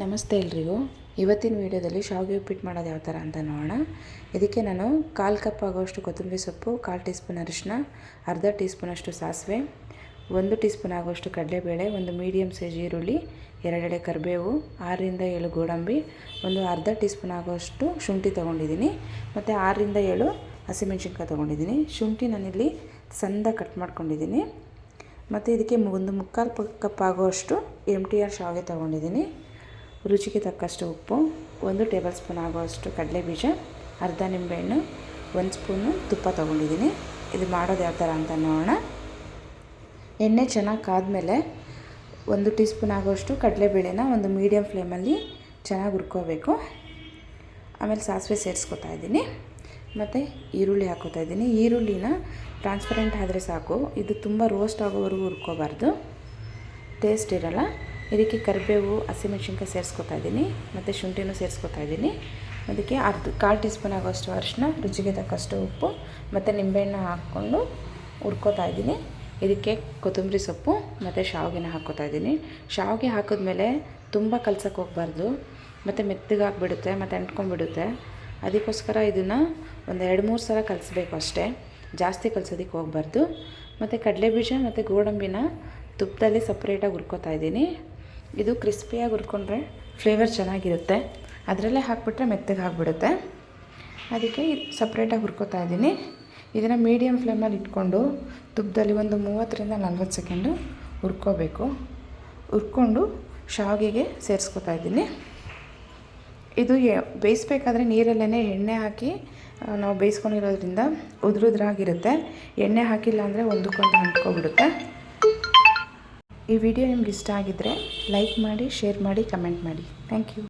ನಮಸ್ತೆ ಎಲ್ರಿಗೂ. ಇವತ್ತಿನ ವೀಡಿಯೋದಲ್ಲಿ ಶಾವಿಗೆ ಉಪ್ಪಿಟ್ಟು ಮಾಡೋದು ಯಾವ ಥರ ಅಂತ ನೋಡೋಣ. ಇದಕ್ಕೆ ನಾನು ಕಾಲು ಕಪ್ ಆಗೋಷ್ಟು ಕೊತ್ತಂಬರಿ ಸೊಪ್ಪು, ಕಾಲು ಟೀ ಸ್ಪೂನ್ ಅರಿಶಿನ ಅರ್ಧ ಟೀ ಸ್ಪೂನಷ್ಟು ಸಾಸಿವೆ, ಒಂದು ಟೀ ಸ್ಪೂನ್ ಆಗೋಷ್ಟು ಕಡಲೆಬೇಳೆ, ಒಂದು ಮೀಡಿಯಮ್ ಸೈಜ್ ಈರುಳ್ಳಿ ಎರಡೆಡೆ ಕರಿಬೇವು, ಆರರಿಂದ ಏಳು ಗೋಡಂಬಿ, ಒಂದು ಅರ್ಧ ಟೀ ಸ್ಪೂನ್ ಆಗೋಷ್ಟು ಶುಂಠಿ ತೊಗೊಂಡಿದ್ದೀನಿ. ಮತ್ತು ಆರರಿಂದ ಏಳು ಹಸಿಮೆಣ್ಸಿನ್ಕಾಯಿ ತೊಗೊಂಡಿದ್ದೀನಿ. ಶುಂಠಿ ನಾನಿಲ್ಲಿ ಸಂದ ಕಟ್ ಮಾಡ್ಕೊಂಡಿದ್ದೀನಿ. ಮತ್ತು ಇದಕ್ಕೆ ಒಂದು ಮುಕ್ಕಾಲು ಕಪ್ ಆಗುವಷ್ಟು ಎಂ ಟಿ ಆರ್ ಶಾವಿಗೆ ತೊಗೊಂಡಿದ್ದೀನಿ. ರುಚಿಗೆ ತಕ್ಕಷ್ಟು ಉಪ್ಪು, ಒಂದು ಟೇಬಲ್ ಸ್ಪೂನ್ ಆಗುವಷ್ಟು ಕಡಲೆ ಬೀಜ ಅರ್ಧ ನಿಂಬೆಹಣ್ಣು, ಒಂದು ಸ್ಪೂನು ತುಪ್ಪ ತೊಗೊಂಡಿದ್ದೀನಿ. ಇದು ಮಾಡೋದು ಯಾವ ಥರ ಅಂತ ನೋಡೋಣ. ಎಣ್ಣೆ ಚೆನ್ನಾಗಿ ಕಾದಮೇಲೆ ಒಂದು ಟೀ ಸ್ಪೂನ್ ಆಗುವಷ್ಟು ಕಡಲೆಬೇಳೆನ ಒಂದು ಮೀಡಿಯಮ್ ಫ್ಲೇಮಲ್ಲಿ ಚೆನ್ನಾಗಿ ಹುರ್ಕೋಬೇಕು. ಆಮೇಲೆ ಸಾಸಿವೆ ಸೇರಿಸ್ಕೊತಾ ಇದ್ದೀನಿ. ಮತ್ತು ಈರುಳ್ಳಿ ಹಾಕೋತಾ ಇದ್ದೀನಿ. ಈರುಳ್ಳಿನ ಟ್ರಾನ್ಸ್ಪರೆಂಟ್ ಆದರೆ ಸಾಕು. ಇದು ತುಂಬ ರೋಸ್ಟ್ ಆಗೋವರೆಗೂ ಹುರ್ಕೋಬಾರ್ದು. ಟೇಸ್ಟ್ ಇರೋಲ್ಲ. ಇದಕ್ಕೆ ಕರಿಬೇವು ಹಸಿಮೆಣ್ಸಿನ್ಕಾಯಿ ಸೇರಿಸ್ಕೊತಾ ಇದ್ದೀನಿ. ಮತ್ತು ಶುಂಠಿನೂ ಸೇರಿಸ್ಕೊತಾ ಇದ್ದೀನಿ. ಅದಕ್ಕೆ ಅರ್ಧ, ಕಾಲು ಟೀ ಸ್ಪೂನ್ ಆಗೋಷ್ಟು ಅರಿಶಿನ ರುಚಿಗೆ ತಕ್ಕಷ್ಟು ಉಪ್ಪು, ಮತ್ತು ನಿಂಬೆಹಣ್ಣು ಹಾಕ್ಕೊಂಡು ಹುರ್ಕೋತಾ ಇದ್ದೀನಿ. ಇದಕ್ಕೆ ಕೊತ್ತಂಬರಿ ಸೊಪ್ಪು, ಮತ್ತು ಶಾವಿಗೆನ ಹಾಕ್ಕೋತಾ ಇದ್ದೀನಿ. ಶಾವಿಗೆ ಹಾಕಿದ್ಮೇಲೆ ತುಂಬ ಕಲ್ಸಕ್ಕೆ ಹೋಗ್ಬಾರ್ದು. ಮತ್ತು ಮೆತ್ತಗೆ ಹಾಕ್ಬಿಡುತ್ತೆ ಮತ್ತು ಅಂಟ್ಕೊಂಡ್ಬಿಡುತ್ತೆ. ಅದಕ್ಕೋಸ್ಕರ ಇದನ್ನು ಒಂದು ಎರಡು, ಮೂರು ಸಲ ಕಲಿಸ್ಬೇಕು ಅಷ್ಟೇ. ಜಾಸ್ತಿ ಕಲಿಸೋದಕ್ಕೆ ಹೋಗ್ಬಾರ್ದು. ಮತ್ತು ಕಡಲೆಬೀಜ ಮತ್ತು ಗೋಡಂಬಿನ ತುಪ್ಪದಲ್ಲಿ ಸಪ್ರೇಟಾಗಿ ಹುರ್ಕೋತಾ ಇದ್ದೀನಿ. ಇದು ಕ್ರಿಸ್ಪಿಯಾಗಿ ಹುರ್ಕೊಂಡ್ರೆ ಫ್ಲೇವರ್ ಚೆನ್ನಾಗಿರುತ್ತೆ. ಅದರಲ್ಲೇ ಹಾಕಿಬಿಟ್ರೆ ಮೆತ್ತಗೆ ಆಗಿಬಿಡುತ್ತೆ. ಅದಕ್ಕೆ ಸಪ್ರೇಟಾಗಿ ಹುರ್ಕೋತಾ ಇದ್ದೀನಿ. ಇದನ್ನು ಮೀಡಿಯಮ್ ಫ್ಲೇಮಲ್ಲಿ ಇಟ್ಕೊಂಡು ತುಪ್ಪದಲ್ಲಿ ಒಂದು ಮೂವತ್ತರಿಂದ ನಲ್ವತ್ತು ಸೆಕೆಂಡು ಹುರ್ಕೋಬೇಕು. ಹುರ್ಕೊಂಡು ಶಾವಿಗೆಗೆ ಸೇರಿಸ್ಕೊತಾ ಇದ್ದೀನಿ. ಇದು ಬೇಯಿಸ್ಬೇಕಾದ್ರೆ ನೀರಲ್ಲೇ ಎಣ್ಣೆ ಹಾಕಿ ನಾವು ಬೇಯಿಸ್ಕೊಂಡಿರೋದ್ರಿಂದ ಉದುರುದ್ರಾಗಿರುತ್ತೆ. ಎಣ್ಣೆ ಹಾಕಿಲ್ಲ ಅಂದರೆ ಒಂದಕ್ಕೊಂದು ಅಂಟ್ಕೊಬಿಡುತ್ತೆ. ಈ ವಿಡಿಯೋ ನಿಮ್ಗೆ ಇಷ್ಟ ಆಗಿದ್ದರೆ ಲೈಕ್ ಮಾಡಿ ಶೇರ್ ಮಾಡಿ ಕಮೆಂಟ್ ಮಾಡಿ. Thank you